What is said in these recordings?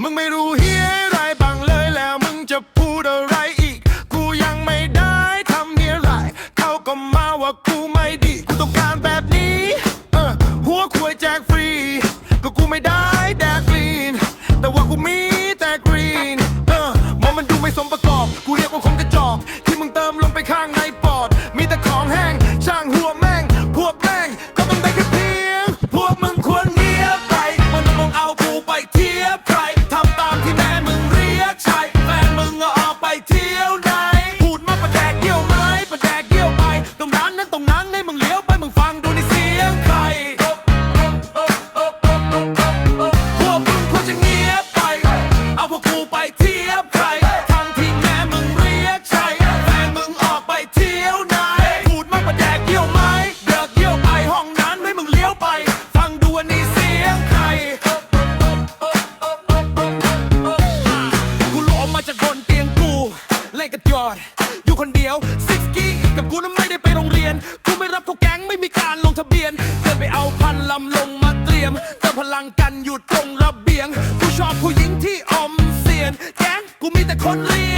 มึงไม่รู้เฮียอะไรบังเลยแล้วมึงจะพูดอะไร God อยู่คนเดียวซิกกี้กับกูนั้นไม่ได้ไปโรงเรียน กูไม่รับพวกแก๊งไม่มีการลงทะเบียนเดินไปเอาพันลำลงมาเตรียมเติมพลังกันอยู่ตรงระเบียง กูชอบผู้หญิงที่อมเสียนแก๊งกูมีแต่คนเรียน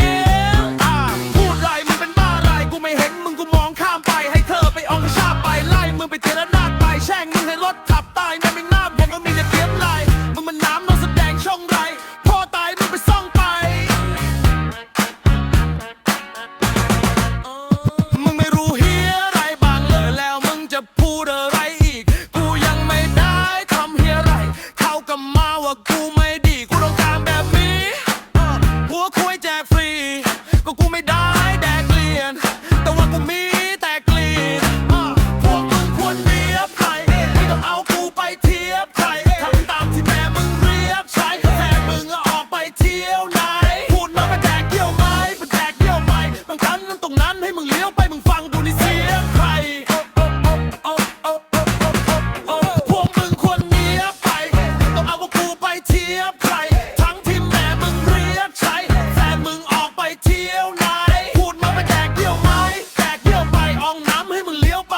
ไปมึงฟังดูนี่เสียใครพวกมึงควรเงียไปต้องเอาวกกูไปเทียใคร ทั้งที่แม่มึงเรียกใช้แฟนมึงออกไปเที่ยวไหนพูดมาไปแดกเดียวไหมแดกเดียวไปอองน้ำให้มึงเลี้ยวไป